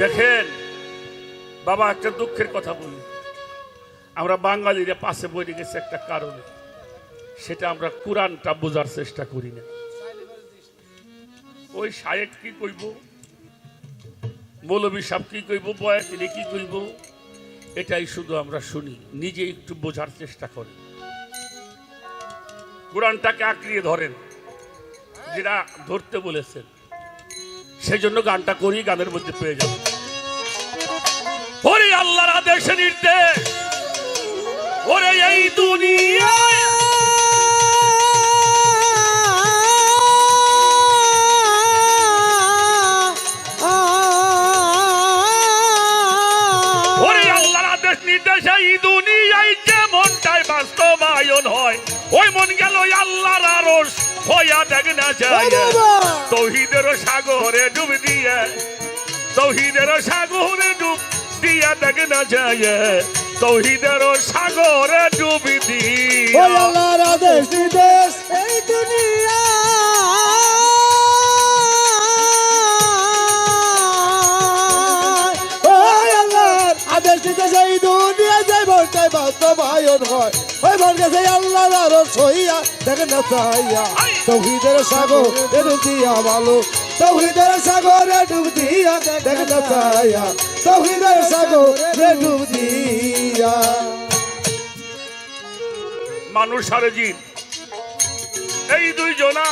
দেখেন, বাবা একটা দুঃখের কথা বলি আমরা বাঙালিরা পাশে বই গেছে একটা কারণে। সেটা আমরা কোরআনটা বোঝার চেষ্টা করি না। ওই শায়েক কি কইব? মৌলবী সাহেব কি কইব? বয়াতিনে কি কইব? এটাই শুধু আমরা শুনি, নিজে একটু বোঝার চেষ্টা করি। কোরআনটাকে আঁকড়িয়ে ধরেন, যেটা ধরতে বলেছেন। সেই জন্য গানটা করি গানের মধ্যে পেয়ে যাব। ওরে আল্লাহর আদেশে নির্দেশ। ওরে এই দুনিয়ায়। হয় ওই মন গেল আল্লাহর আরশ হইয়া দেখ না যায়। তৌহিদের সাগরে ডুব দিয়ে তৌহিদের সাগরে ডুব দিয়া দেখ না যায়, তৌহিদের সাগরে ডুব দিয়া। আল্লাহর আদেশ, নির্দেশ, এই দুনিয়া। আদেশ, নির্দেশ, এই দুনিয়া যাই বাস্তবায়ন হয়। ওই বলকে সেই আল্লাহর আরও সইয়া দেখেন না চাইয়া, তৌহিদের সাগর ডুব দিয়া ভালো ডুব দিয়া দেখেন না তৌহিদের সাগরে ডুব দিয়া। মানুষ আর জিন এই দুই জনা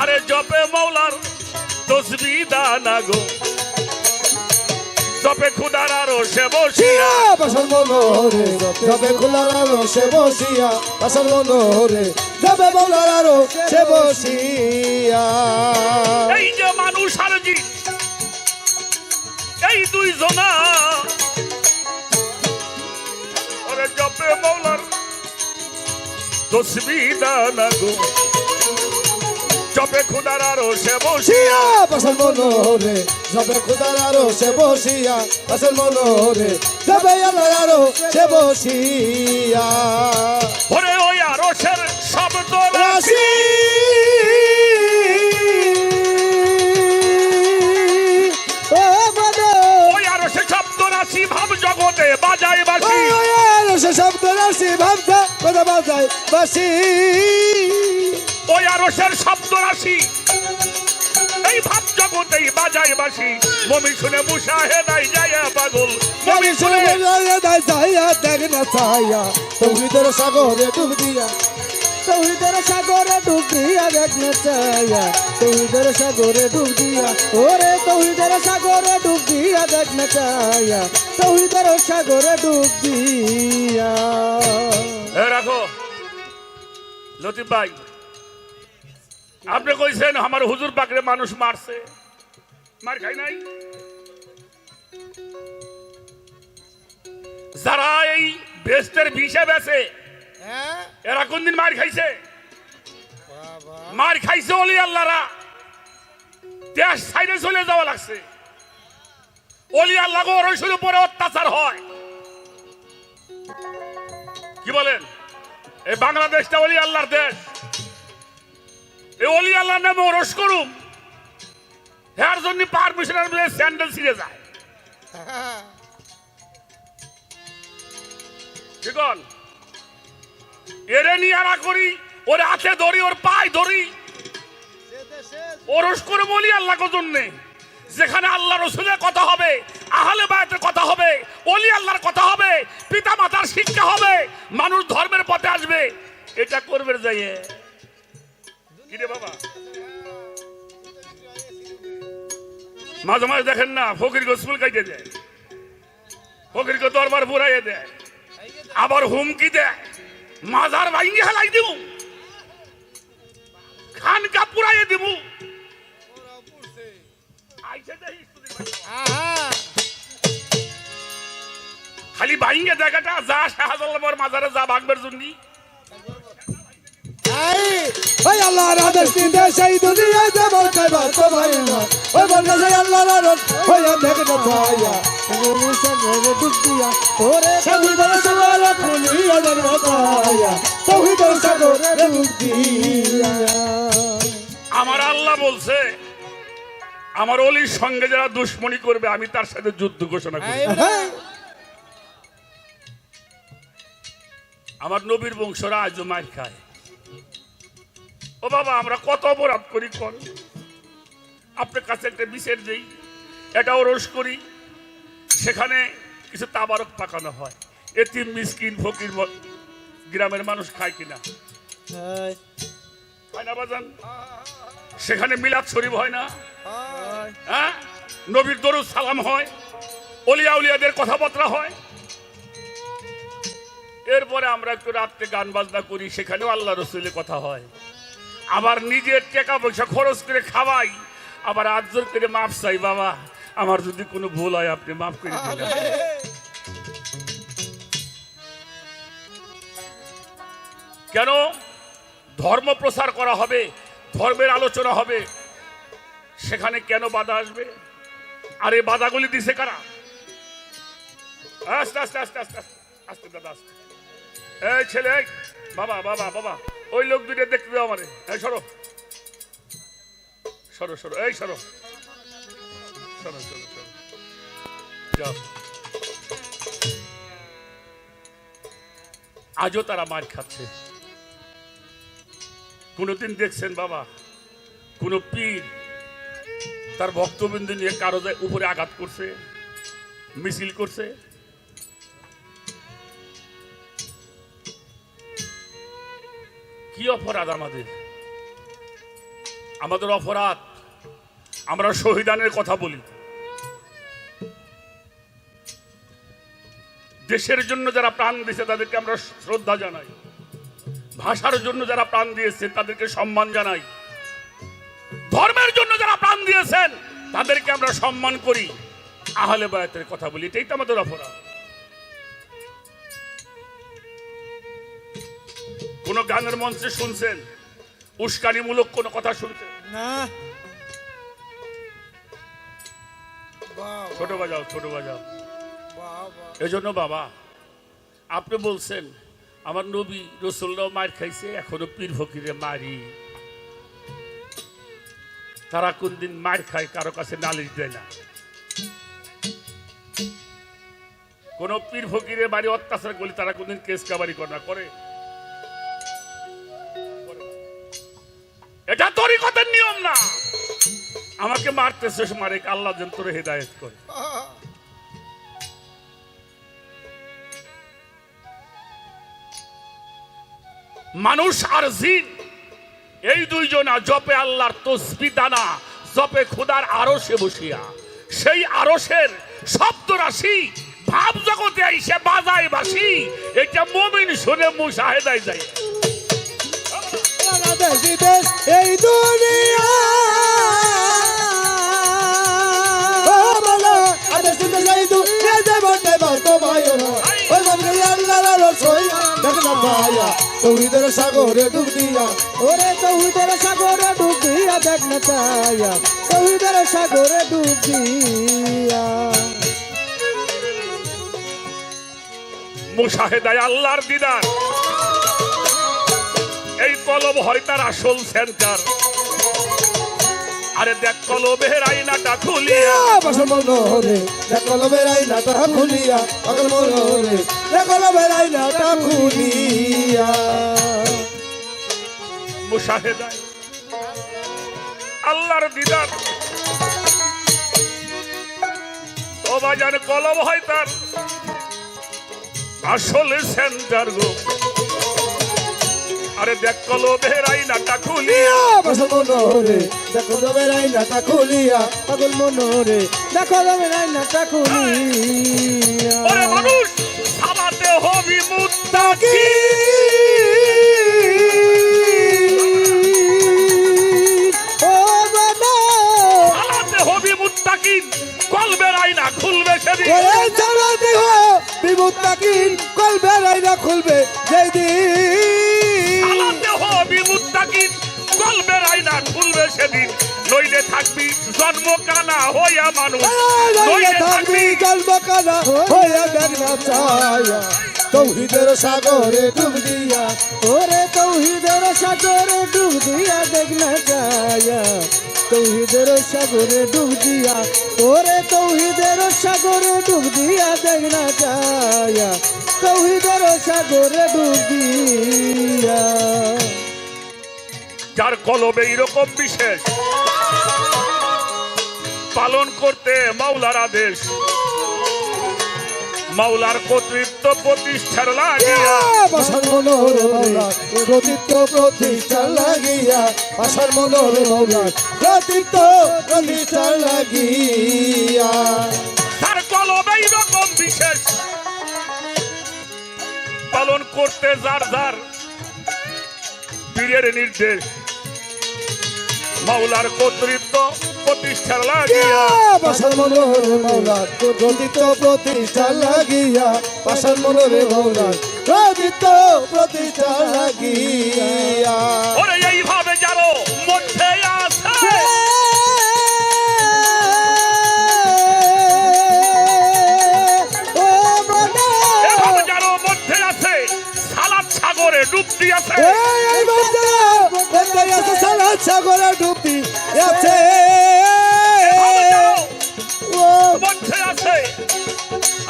আরে জপে মৌলার তসবি দানা গো জপে খুদার আরও সে বসিয়া। বাসন মনোরে যাবে খোলার আলো সে বসিয়া। বাসন মনোরে যাবে বলার আলো সে বসিয়া। এই যে আর এই দুই জনা আরে জপে মৌলার তসবি দানা গো। জপে খুদার আরও সে বসিয়া। বাসন মনোরে যাবে খোদার আলো সে বসিয়া বাসন মনোরে যাবে আলোর আলো সে বসিয়া। ওরে ওই আরশের শব্দ রাশি। রাশি ভাব জগতে বাজায় বাসি। সে শব্দ রাশি ভাবতা কথা বাজায় বাসি। ওই আরশের শব্দ রাশি। এই ভাব জগতেই বাজায় বাসি। মমি শুনে মুসাহে নাই যায় পাগল। মমি শুনে দেখ না ছায়া। তৌহিদের সাগরে ডুব দিয়া তৌহিদের সাগরে ডুব দিয়া দেখ না ছায়া সাগরে ডুব দিয়া। ওরে সাগরে ডুব দিয়া ছায়া সাগরে ডুব দিয়া। রাখো লতিফ ভাই, আপনি কইছেন আমার হুজুর পাকরে মানুষ মারছে। মার খাই নাই? যারা এই বেস্টের বিষে বেছে এরা কোনদিন মার খাইছে? মার খাইছে ওলি আল্লাহরা। দেশ সাইডে চলে যাওয়া লাগছে। ওলি আল্লাহ ওরসের উপরে অত্যাচার হয়। কি বলেন? এই বাংলাদেশটা ওলি আল্লাহর দেশ। এই ওলি আল্লাহর নামে ওরস করুম। এর জন্য পারমিশনের মধ্যে স্যান্ডেল ছিঁড়ে যায়। ঠিক বল? এরে নিয়ে আনা করি, ওর হাতে ধরি, ওর পায়ে ধরি। ওরস করে বলি জন্য। যেখানে আল্লাহ রসুলের কথা হবে, আহলে বায়াতের কথা হবে অলি আল্লাহর কথা হবে পিতা মাতার শিক্ষা হবে, মানুষ ধর্মের পথে আসবে, এটা করবে যাইয়ে কি রে বাবা? মাঝে মাঝে দেখেন না ফকির স্কুল কাইতে দেয়। ফকিরকে দরবার পুরাইয়ে দেয়। আবার হুমকি দেয়। মাজার ভাঙ্গি হেলাই দিব খানকা পুরাইয়ে দিব। খালি বাইঙ্গে জায়গাটা যা শাহজালার মাজারে যা ভাগবের জন্য। ওই আল্লাহর আদেশ দিতে সেই চাইবা তো ভাই ওই সেই আল্লাহর আদেশ আমার আল্লাহ বলছে আমার অলির সঙ্গে যারা দুশ্মনী করবে আমি তার সাথে যুদ্ধ ঘোষণা করি। আমার নবীর বংশরা আজও মার খায়। ও বাবা আমরা কত অপরাধ করি কর। আপনার কাছে একটা বিশেষ দেই এটা ওরস করি সেখানে কিছু তাবারক পাকানো হয়। এতিম মিসকিন ফকির গ্রামের মানুষ খায় কিনা? না বাজান? সেখানে মিলাদ শরীফ হয় না? হ্যাঁ? নবীর দরুদ সালাম হয় অলিয়া উলিয়াদের কথাবার্তা হয়। এরপরে আমরা একটু রাত্রে গান বাজনা করি সেখানেও আল্লাহ রসুলের কথা হয়। আবার নিজের টাকা পয়সা খরচ করে খাওয়াই। আবার আজর করে মাপ চাই, বাবা। আমার যদি কোনো ভুল হয়, আপনি মাফ করে দিলেন কেন? ধর্ম প্রচার করা হবে, ধর্মের আলোচনা হবে। সেখানে কেন বাধা আসবে? আর এই বাধাগুলি দিছে কারা? আস্তে আস্তে আস্তে আস্তে আস্তে আস্তে, দাদা, আস্তে। এই ছেলে বাবা বাবা বাবা। ওই লোক দুটো দেখতে দাও আমারে। এই সরো। সরো সরো। এই সরো। সরো সরো সরো। আজও তারা মার খাচ্ছে। কোনোদিন দেখছেন বাবা, কোন পীর তার ভক্তবিন্দু নিয়ে কারও উপরে আঘাত করছে, মিছিল করছে। কি অপরাধ আমাদের? আমাদের অপরাধ, আমরা শহীদানের কথা বলি। দেশের জন্য যারা প্রাণ দিয়েছে, তাদেরকে আমরা শ্রদ্ধা জানাই। ভাষার জন্য যারা প্রাণ দিয়েছে, তাদেরকে সম্মান জানাই। ধর্মের জন্য যারা প্রাণ দিয়েছেন, তাদেরকে আমরা সম্মান করি। আহলে বায়াতের কথা বলি, এটাই তো আমাদের অপরাধ। গানের মঞ্চে শুনছেন। উস্কানিমূলক কোন কথা শুনছেন? না। ছোট বাজাও ছোট বাজাও। এজন্য বাবা আপনি বলছেন আমার নবী রসুল্লাহ মার খাইছে এখনও পীর ফকিরে মারি। তারা কোনদিন মার খায় কারও কাছে নালিশ দেয় না। কোন পীর ফকিরে বাড়ি অত্যাচার করলে তারা কোনদিন কেস কাবারি করে না করে? এটা তরিকতের নিয়ম না। আমাকে মারতেছে মারে, আল্লাহ যেন তোরে হেদায়ত করে। মানুষ আর জিন, এই দুইজনা জপে আল্লাহর তসবি দানা, জপে খুদার আরশে বসিয়া। সেই আরশের শব্দ রাশি ভাব জগতে আইসে বাজায় বাসি এটা মমিন শুনে মুশাহেদায় যায় দেশ বিদেশ এই দুনিয়া। তৌহিদের সাগরে ডুব দিয়া, ওরে তৌহিদের সাগরে ডুব দিয়া দেখ না চাইয়া তৌহিদের সাগরে ডুব দিয়া। মুশাহেদায় আল্লাহর দিদার। কলম হয় তার আসল সেন্টার। আরে দেখ কলবের আইনাটা খুলিয়া। পাশে মনোরে দেখল বেড়াই নাটা খুলিয়া। পাগল মনোরে দেখল বেড়াই নাটা খুলিয়া। মুশাহেদায়। আল্লাহর দিদার। ও বাজার কলম হয় তার। আসলে সেন্টার গো। আরে দেখ কলবের আইনাটা খুলিয়া। পাশে মনোরে দেখল বেড়াই নাটা খুলিয়া। পাগল মনোরে দেখল বেড়াই নাটা খুলিয়া। ওরে মানুষ সালাতে হবি মুত্তা তাকি ও বাবা। সালাতে হবি মুত্তাকিন কলবের আইনা খুলবে সেদিন। ওরে চালা দেহ বিমুখ তাকিন কল বেড়াই না খুলবে যেই সেদিন নইলে থাকবি জন্ম কানা হইয়া মানুষ। নইলে থাকবি গল্প কানা হইয়া দেখ না চায়া তৌহিদের সাগরে ডুব দিয়া ওরে তৌহিদের সাগরে ডুব দিয়া দেখ না চায়া তৌহিদের সাগরে ডুব দিয়া ওরে তৌহিদের সাগরে ডুব দিয়া দেখ না তৌহিদের সাগরে ডুব দিয়া। যার কলবে এইরকম বিশেষ। পালন করতে মাওলার আদেশ। মাওলার কর্তৃত্ব প্রতিষ্ঠার লাগিয়া। মনোহর লাগিয়া। মনোহর লাগিয়া। তার কলবে এইরকম বিশেষ। পালন করতে যার যার পীরের নির্দেশ। মাওলার কর্তৃত্ব প্রতিষ্ঠার লাগিয়া পাশার মনোহর মৌলা প্রতিত্ব প্রতিষ্ঠা লাগিয়া পাশার মনোহর মৌলা প্রতিত্ব প্রতিষ্ঠা লাগিয়া ওরে এইভাবে যারো মধ্যে আছে ও মনে এভাবে যারো মধ্যে আছে সালাদ সাগরে ডুব দিয়েছে সারা সাগরে ডুবতি আছে। ও। মধ্যে আছে।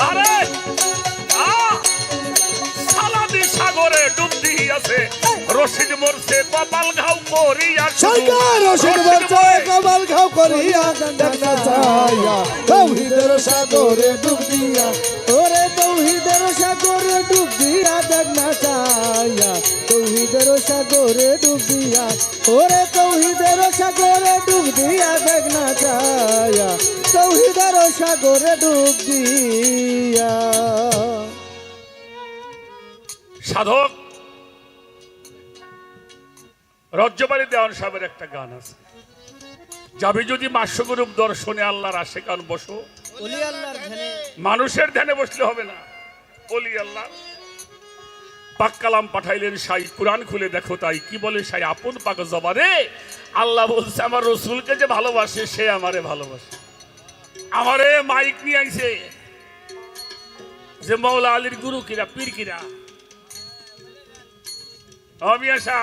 আরে সালাদি সাগরে ডুব দিয়েছে রশিদ মরছে কপাল ঘাউ করিয়া। সরকার রশিদ বলছে কমাল খাও করিয়া। দেখা চাইয়া তৌহিদের সাগরে ডুব দিয়া ওরে তৌহিদের সাগরে ডুব দিয়া দেখা চাইয়া তৌহিদের সাগরে ডুব দিয়া ওরে তৌহিদের সাগরে ডুব দিয়া দেখা চাইয়া তৌহিদের সাগরে ডুব দিয়া। সাধক রজ্জবাড়ি দেওয়ান সাহেবের একটা গান আছে। যাবি যদি মাস্যগুরুপ দর্শনে আল্লাহর আশে কান বসো। আল্লাহর ধ্যানে। মানুষের ধ্যানে বসলে হবে না। বলি আল্লাহ। পাক কালাম পাঠাইলেন সাই কোরআন খুলে দেখো তাই। কি বলে সাই আপন পাক জবারে আল্লাহ বলছে আমার রসুলকে যে ভালোবাসে সে আমারে ভালোবাসে। আমারে মাইক নিয়ে আইছে। যে মৌলা আলীর গুরু কিরা পীর কিরা। অমিয়া সাহ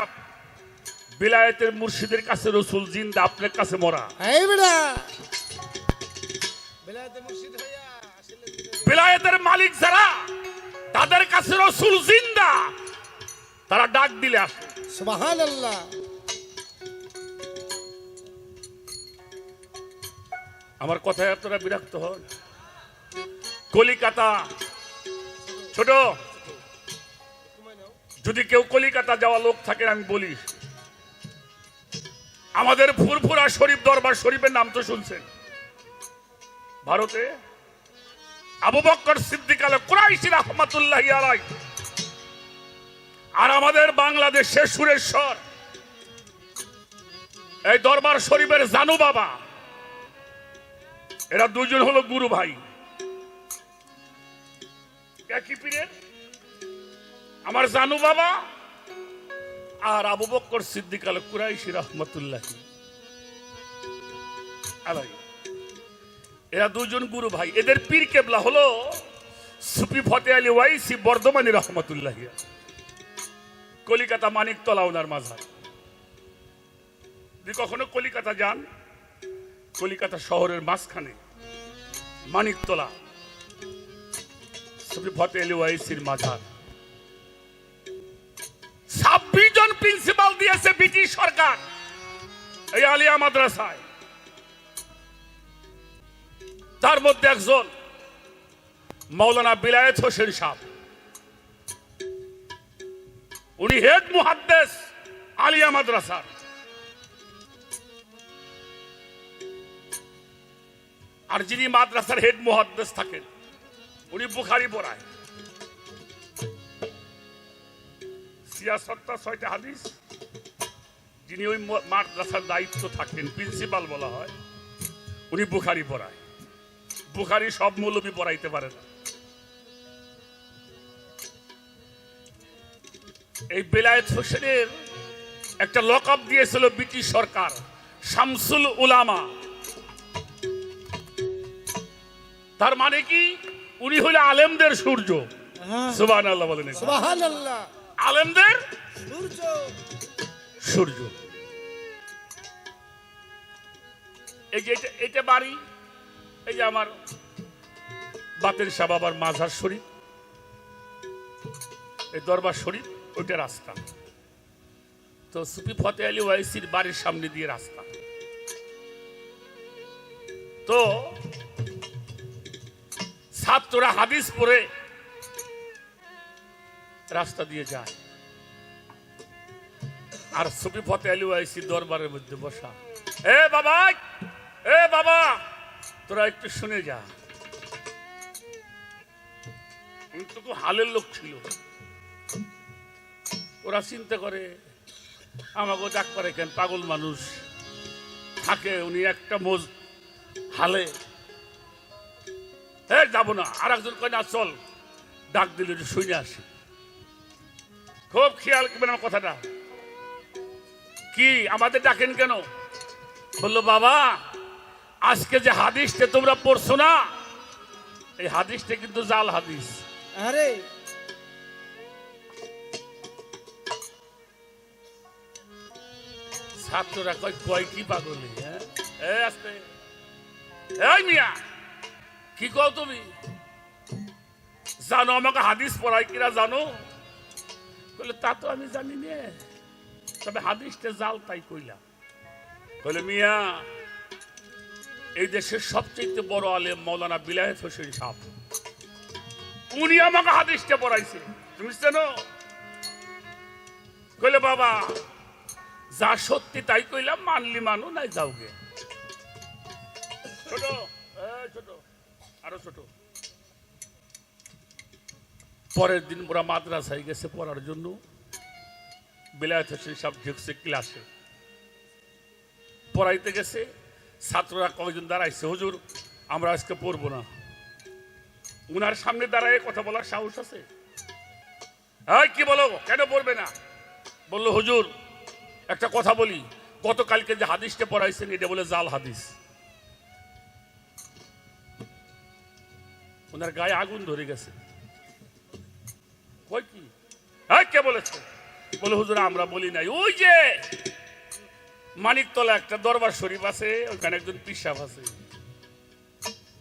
বিলায়েতের মুর্শিদের কাছে রসুল জিন্দা আপনার কাছে মরা। বিলায়েতের মালিক যারা তাদের কাছে রসুল জিন্দা। তারা ডাক দিলে আসে। সুবহানাল্লাহ। আমার কথায় আপনারা বিরক্ত হন। কলিকাতা ছোট। যদি কেউ কলিকাতা যাওয়া লোক থাকে আমি বলি আমাদের ফুরফুরা শরীফ দরবার শরীফের নাম তো শুনছেন। ভারতে আবু বক্কর সিদ্দিক আল কুরাইশি রহমাতুল্লাহ আলাই আর আমাদের বাংলাদেশের সুরেশ্বর। এই দরবার শরীফের জানু বাবা। এরা দুজন হলো গুরু ভাই। আমার জানু বাবা আর আবু বক্কর সিদ্দিক আল কুরাইশি রহমতুল্লাহ আলাই এরা দুজন গুরু ভাই। এদের পীর কেবলা হলো সুফি ফতে আলী ওয়াইসি, বর্ধমানী রহমতুল্লাহ। কলিকাতা মানিকতলা ওনার মাঝার। যদি কখনো কলিকাতা যান? কলিকাতা শহরের মাঝখানে মানিকতলা সুফি ফতে আলী ওয়াইসির মাঝার। ছাব্বিশ জন প্রিন্সিপাল দিয়েছে ব্রিটিশ সরকার এই আলিয়া মাদ্রাসায়। তার মধ্যে একজন মৌলানা বিলায়েত হোসেন সাহ উনি হেড মুহাদ্দেস আলিয়া মাদ্রাসার। আর যিনি মাদ্রাসার হেড মুহাদ্দেস থাকেন, উনি বুখারি পড়ায়। সিয়াসত্তা ছয়টা হাদিস। যিনি ওই মাদ্রাসার দায়িত্ব থাকেন, প্রিন্সিপাল বলা হয়, উনি বুখারি পড়ায়। বুখারি সব মৌলবি পড়াইতে পারে না। এই বেলায়েত হোসেনের একটা লক আপ দিয়েছিল ব্রিটিশ সরকার শামসুল উলামা। তার মানে কি? উনি হইল আলেমদের সূর্য। সুবাহ আল্লাহ বলেন সুবহানাল্লাহ। আলেমদের সূর্য। সূর্য। এই যে এটা বাড়ি এই যে আমার বাতের সাহ বাবার মাঝার শরীফ এই দরবার শরীফ ওইটা রাস্তা। তো সুফি ফতে আলী ওয়াইসির বাড়ির সামনে দিয়ে রাস্তা। তো ছাত্ররা হাদিস পড়ে রাস্তা দিয়ে যায়। আর সুফি ফতে আলী ওয়াইসি দরবারের মধ্যে বসা, এ বাবা এ বাবা! তোরা একটু শুনে যা। খুব হালের লোক ছিল। ওরা চিন্তা করে, আমাকে ডাক পারে কেন পাগল মানুষ? থাকে উনি একটা মোজ হালে। এ যাব না আর একজন কয়, না, চল। ডাক দিলে, একটু শুনে আসি। খুব খেয়াল করবেন আমার কথাটা। কি, আমাদের ডাকেন কেন? বলল, বাবা আজকে যে হাদিসটা তোমরা পড়ছো না এই হাদিসটা কিন্তু জাল হাদিস। আরে। ছাত্ররা কয় কয় কি পাগলি হ্যাঁ? এ আস্তে। এই মিয়া কি কও তুমি? জানো আমাকে হাদিস পড়াই কিনা জানো? বলে তা তো আমি জানি নে। তবে হাদিসটা জাল তাই কইলাম। বলে মিয়া এই দেশের সবচেয়ে বড় আলেম মৌলানা বিলায়ত হোসেন সাহ। উনি আমাকে হাদিসটা পড়াইছে। তুমি কইলে বাবা, যা সত্যি তাই কইলাম, মানলি মানো, নাই যাওগে ছোট ছোট, আরও ছোট। পরের দিন ওরা মাদ্রাসায় গেছে পড়ার জন্য। বিলায়ত হোসেন সব ঢুকছে ক্লাসে। পড়াইতে গেছে। ছাত্ররা কয়েকজন দাঁড়াইছে? হুজুর, আমরা আজকে পড়ব না। উনার সামনে দাঁড়ায় কথা বলার সাহস আছে? এই, কি বলো? কেন পড়বে না? বলল, হুজুর, একটা কথা বলি। গতকালকে যে হাদিসটা পড়াইছেন, এটা বলে জাল হাদিস। ওনার গায়ে আগুন ধরে গেছে। কই কি? হ্যাঁ কে বলেছে? বলে হুজুর, আমরা বলি নাই। ওই যে মানিকতলা একটা দরবার শরীফ আছে, ওখানে একজন পিসাব আছে।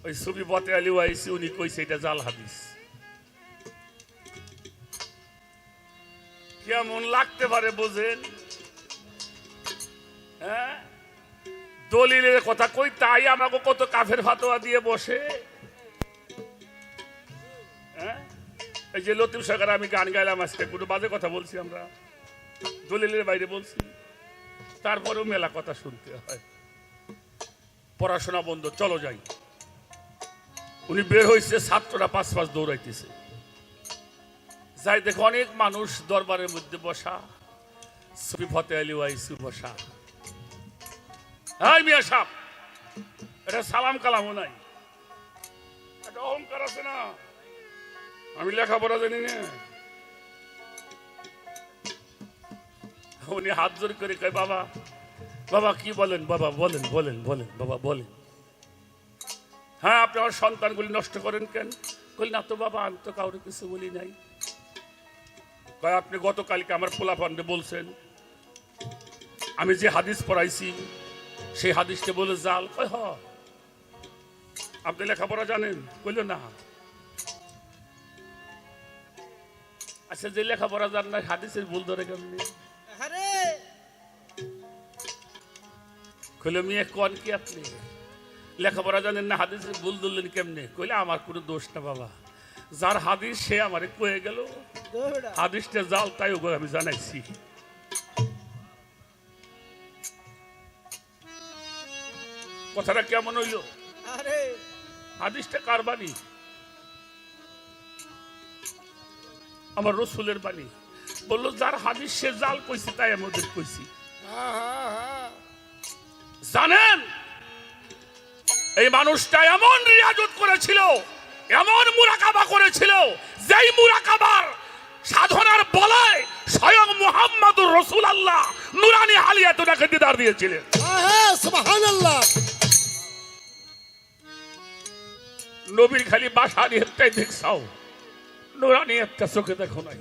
ওই ছবি বতে আলী ওয়াইসি, উনি কইছে এটা জাল হাদিস। কেমন লাগতে পারে বোঝেন? হ্যাঁ? দলিলের কথা কই, তাই আমাকে কত কাফের ফাতোয়া দিয়ে বসে। হ্যাঁ? এই যে লতিফ সরকার, আমি গান গাইলাম আজকে, কোনো বাজে কথা বলছি আমরা? দলিলের বাইরে বলছি। তারপরেও মেলা কথা শুনতে হয়। পড়াশোনা বন্ধ, চলো যাই। উনি বের হয়েছে ছাত্ররা পাঁচ পাঁচ দৌড়াইতেছে। যাই দেখো, অনেক মানুষ দরবারের মধ্যে বসা। ফতে আলী ওয়াইসি বসা। হাই মিয়া সাপ এটা সালাম কালামও নাই। একটা অহংকার আছে না? আমি লেখাপড়া জানি না। উনি হাত জোর করে কয়, বাবা বাবা, কি বলেন? বাবা, বলেন বলেন বলেন, বাবা, বলেন। হ্যাঁ আপনি আমার সন্তানগুলি নষ্ট করেন কেন? বলি না তো, বাবা, আমি তো কাউরে কিছু বলি নাই। কয়, আপনি গতকালকে আমার পোলা ফান্ডে বলছেন, আমি যে হাদিস পড়াইছি, সেই হাদিসকে বলে জাল। কয়, হ। আপনি লেখাপড়া জানেন? কইল, না। আচ্ছা যে লেখাপড়া জান না হাদিসের ভুল ধরে কেমনি? কইলে মেয়ে কন কি আপনি? লেখাপড়া জানেন না হাদিসের ভুল ধরলেন কেমনে? কইলে আমার কোনো দোষ না বাবা। যার হাদিস সে আমারে কয়ে গেল। হাদিসটা জাল তাই ওকে আমি জানাইছি। কথাটা কেমন হইল? আরে। হাদিসটা কার বাণী? আমার রসুলের বাণী। বলল যার হাদিস সে জাল কইছে তাই আমাদের কইছি। জানেন? এই মানুষটা এমন রিয়াজত করেছিল এমন মুরাকাবা করেছিল যেই মুরাকাবার সাধনার বলায় স্বয়ং মুহাম্মদুর রসুল আল্লাহ নুরানি হালিয়াত ওনাকে দিদার দিয়েছিলেন। হ্যাঁ সুবহানাল্লাহ। নবীর খালি বাসার হেপটাই দেখছাও। নুরানি একটা চোখে দেখো নাই।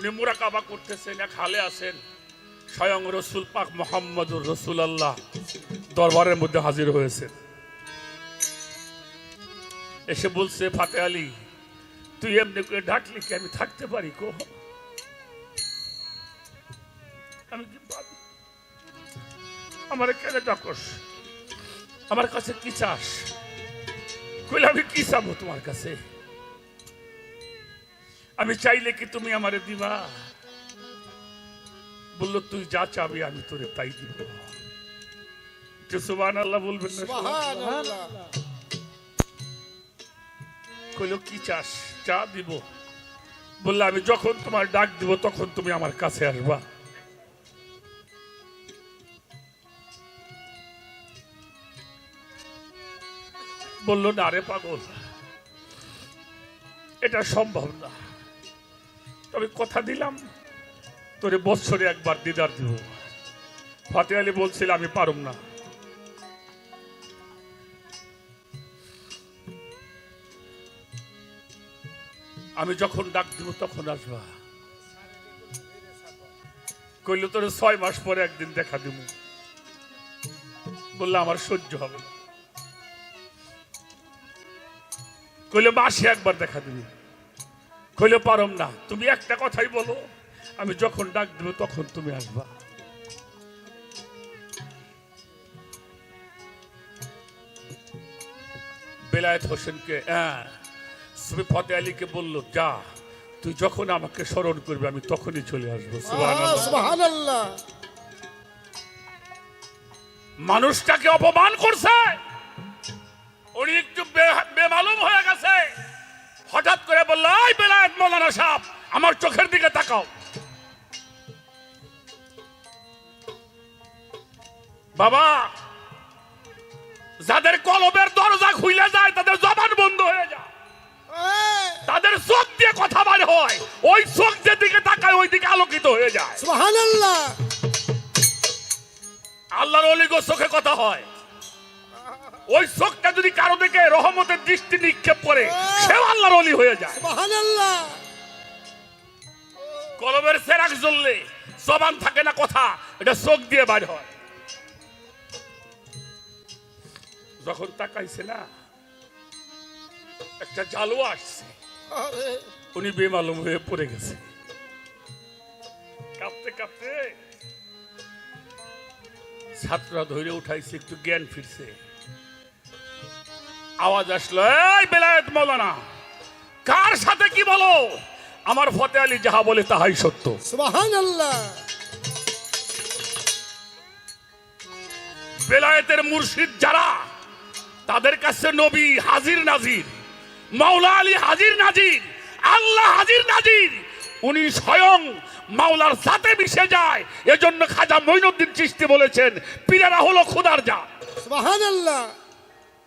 উনি মুরাকাবা করতেছেন, এক হালে আছেন। স্বয়ং রসুল পাক মোহাম্মদুর রসুল আল্লাহ দরবারের মধ্যে হাজির হয়েছে এসে বলছে ফাতে আলী, তুই এমনি করে ডাকলি কি? আমি থাকতে পারি কো? আমি কি আমার কেন ডাকস? আমার কাছে কি চাস? কইলে আমি কি চাবো তোমার কাছে? আমি চাইলে কি তুমি আমারে দিবা? বলল, তুই যা চাবি, আমি তোরে তাই দিব। সুবান আল্লাহ বলবেন কি চাস? চা দিব। বললে, আমি যখন তোমার ডাক দিব, তখন তুমি আমার কাছে আসবা। বলল, না রে পাগল, এটা সম্ভব না। তবে কথা দিলাম, তোরে বৎসরে একবার দিদার দিব। ফাতে আলী বলছিল, আমি পারুম না। আমি যখন ডাক দিব, তখন আসবা। কইল, তোর ছয় মাস পরে একদিন দেখা দিব। বললে, আমার সহ্য হবে না। কইলে মাসে একবার দেখা দিবি। কইলে পারম না তুমি একটা কথাই বলো আমি যখন ডাক দিব তখন তুমি আসবা। বেলায়েত হোসেনকে হ্যাঁ সুবি ফতে আলীকে বলল যা তুই যখন আমাকে স্মরণ করবি আমি তখনই চলে আসব। মানুষটাকে অপমান করছে। উনি একটু মৌলানা সাহেব আমার চোখের দিকে তাকাও। বাবা যাদের কলবের দরজা খুলে যায় তাদের জবান বন্ধ হয়ে যায়। তাদের চোখ দিয়ে কথা বার হয় ওই চোখ যেদিকে তাকায় ওই দিকে আলোকিত হয়ে যায়। আল্লাহর অলিগো চোখে কথা হয়। ওই চোখটা যদি কারও দিকে রহমতের দৃষ্টি নিক্ষেপ করে সেও আল্লাহর অলি হয়ে যায়। কলমের সেরাক জ্বললে জবান থাকে না কথা এটা চোখ দিয়ে বাইর হয়। যখন তাকাইছে না একটা জালুয়া আসছে। উনি বেমালুম হয়ে পড়ে গেছে। কাঁপতে কাঁপতে ছাত্ররা ধরে উঠাইছে একটু জ্ঞান ফিরছে। আওয়াজ আসলো এই বেলায়েত মৌলানা কার সাথে কি বলো? আমার ফতে আলী যাহা বলে তাহাই সত্য। বেলায়েতের মুর্শিদ যারা তাদের কাছে নবী হাজির নাজির মাওলা আলী হাজির নাজির আল্লাহ হাজির নাজির উনি স্বয়ং মাওলার সাথে মিশে যায়। এজন্য খাজা মঈনুদ্দিন চিশতি বলেছেন পীরেরা হলো খোদার জাত। সুবহানাল্লাহ।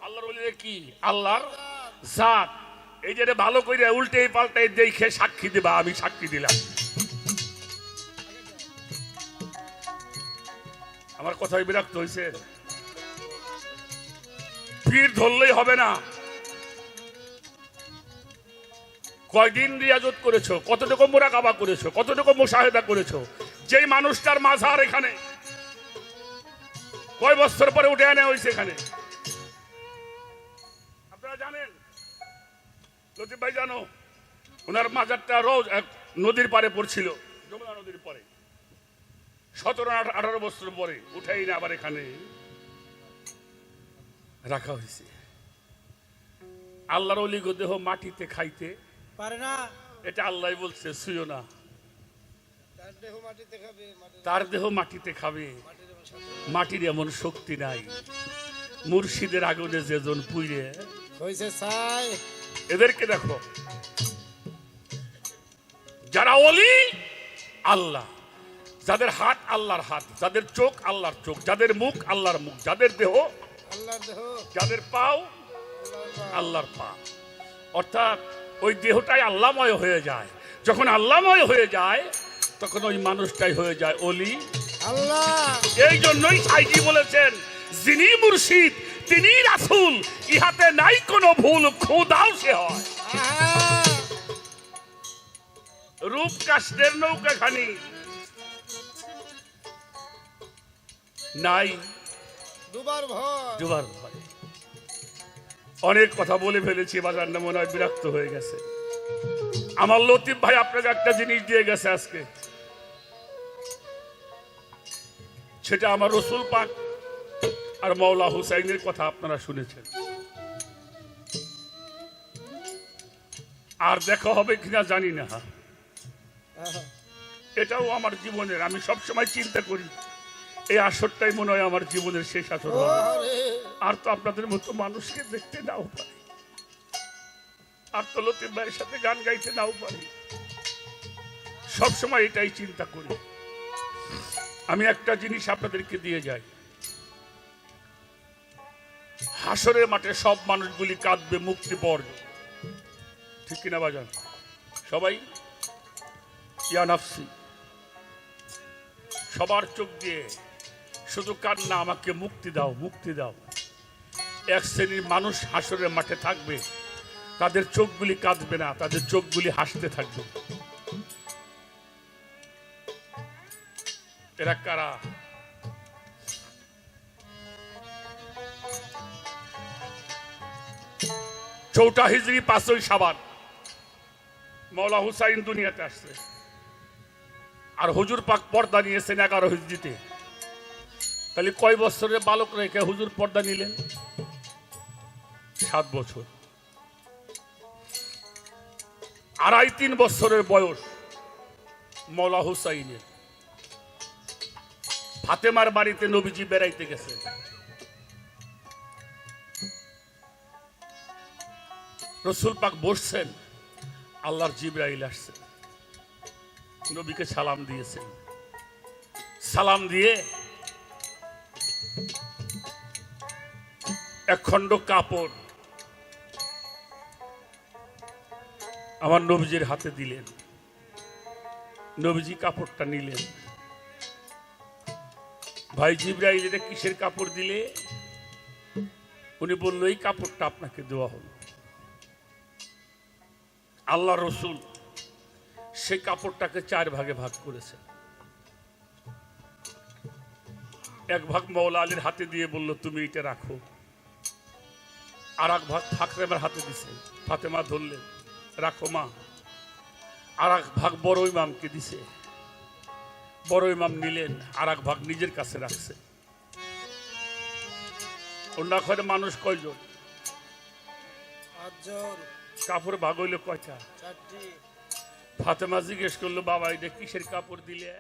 আল্লাহর কি? আল্লাহর জাত। এই যে ভালো করে উল্টে পাল্টে দেখে সাক্ষী দিবা, আমি সাক্ষী দিলাম। আমার কথাই বিরক্ত হয়েছে পীর ধরলেই হবে না। কয়দিন রিয়াজত করেছ, কতটুকু মোরাকাবা করেছ, কতটুকু মোশাহেদা করেছ? যেই মানুষটার মাঝার এখানে, কয় বছর পরে উঠে আনা হয়েছে এখানে? আপনারা জানেন লতিফ ভাই জানো ওনার মাজারটা রোজ এক নদীর পারে পড়ছিল যমুনা নদীর পরে সতেরো আঠ- আঠারো বছর পরে উঠাই না আবার এখানে। রাখা হয়েছে। আল্লাহর অলিগ দেহ মাটিতে খাইতে। পারে না। এটা আল্লাহ বলছে শুয়ো না। তার দেহ মাটিতে খাবে মাটির তার দেহ মাটিতে খাবে। মাটির এমন শক্তি নাই। মুর্শিদের আগুনে যেজন পুইরে। ছাই। এদেরকে দেখো। যারা অলি আল্লাহ। যাদের হাত আল্লাহর হাত যাদের চোখ আল্লাহর চোখ যাদের মুখ আল্লাহর মুখ যাদের দেহ যাদের পাও আল্লাহর পা। অর্থাৎ ওই দেহটাই আল্লাময় হয়ে যায়। যখন আল্লাময় হয়ে যায় তখন ওই মানুষটাই হয়ে যায় অলি আল্লাহ। এই জন্যই সাইজি বলেছেন যিনি মুর্শিদ তিনি রাসূল ইহাতে নাই কোনো ভুল খোদাও সে হয়! রূপ কাষ্টের নৌকা খানি নাই। দুবার ভয়। দুবার ভয়। অনেক কথা বলে ফেলেছি বাজার না মনে হয় বিরক্ত হয়ে গেছে। আমার লতিফ ভাই আপনাকে একটা জিনিস দিয়ে গেছে আজকে। সেটা আমার রসুল পাক আর মৌলা হুসাইনের কথা আপনারা শুনেছেন। আর দেখা হবে কিনা জানি না। এটাও আমার জীবনের, আমি সবসময় চিন্তা করি, এই আসরটাই মনে হয় আমার জীবনের শেষ আসর আর তো আপনাদের মতো মানুষকে দেখতে নাও পারি। আর তো লতিফ ভাইয়ের সাথে গান গাইতে নাও পারি। সবসময় এটাই চিন্তা করি। আমি একটা জিনিস আপনাদেরকে দিয়ে যাই। হাসরের মাঠে সব মানুষগুলি কাঁদবে মুক্তি পর্ব ঠিক কিনা বাজান? সবাই? ইয়া নাফসি। সবার চোখ দিয়ে শুধু কান্না, আমাকে মুক্তি দাও মুক্তি দাও। এক শ্রেণির মানুষ হাসরের মাঠে থাকবে, তাদের চোখগুলি কাঁদবে না, তাদের চোখগুলি হাসতে থাকবে। এরা কারা? চৌঠা হিজড়ি পাঁচই সাবান মৌলা হুসাইন দুনিয়াতে আসছে। আর হুজুর পাক পর্দা নিয়েছেন এগারো হিজড়িতে তাহলে কয় বছরের বালক রেখে হুজুর পর্দা নিলেন? সাত বছর। আড়াই তিন বছরের বয়স মৌলা হুসাইনের। ফাতেমার বাড়িতে নবীজি বেড়াইতে গেছেন। রসুল পাক বসছেন, আল্লাহর জিব্রাইল আসছে। নবীকে সালাম দিয়েছেন। সালাম দিয়ে এক খণ্ড কাপড় আমার নবীজির হাতে দিলেন। নবীজি কাপড়টা নিলেন। ভাই জিব্রাইল এটা কিসের কাপড় দিলে? উনি বলল, এই কাপড়টা আপনাকে দেওয়া হলো। আল্লাহ রসুল সেই কাপড়টাকে চার ভাগে ভাগ করেছে এক ভাগ মৌলা আলীর হাতে দিয়ে বলল, তুমি এটা রাখো। আর এক ভাগ ফাকরেমার হাতে দিছে। ফাতেমা ধরলেন, রাখো মা। আর এক ভাগ বড় ইমামকে দিছে। বড় ইমাম নিলেন, আর এক ভাগ নিজের কাছে রাখছে। অন্য ঘরে মানুষ কয়জন? কাপড় ভাগ হইল কয়টা ফাতেমা জিজ্ঞেস করল বাবা এটা কিসের কাপড় দিলে?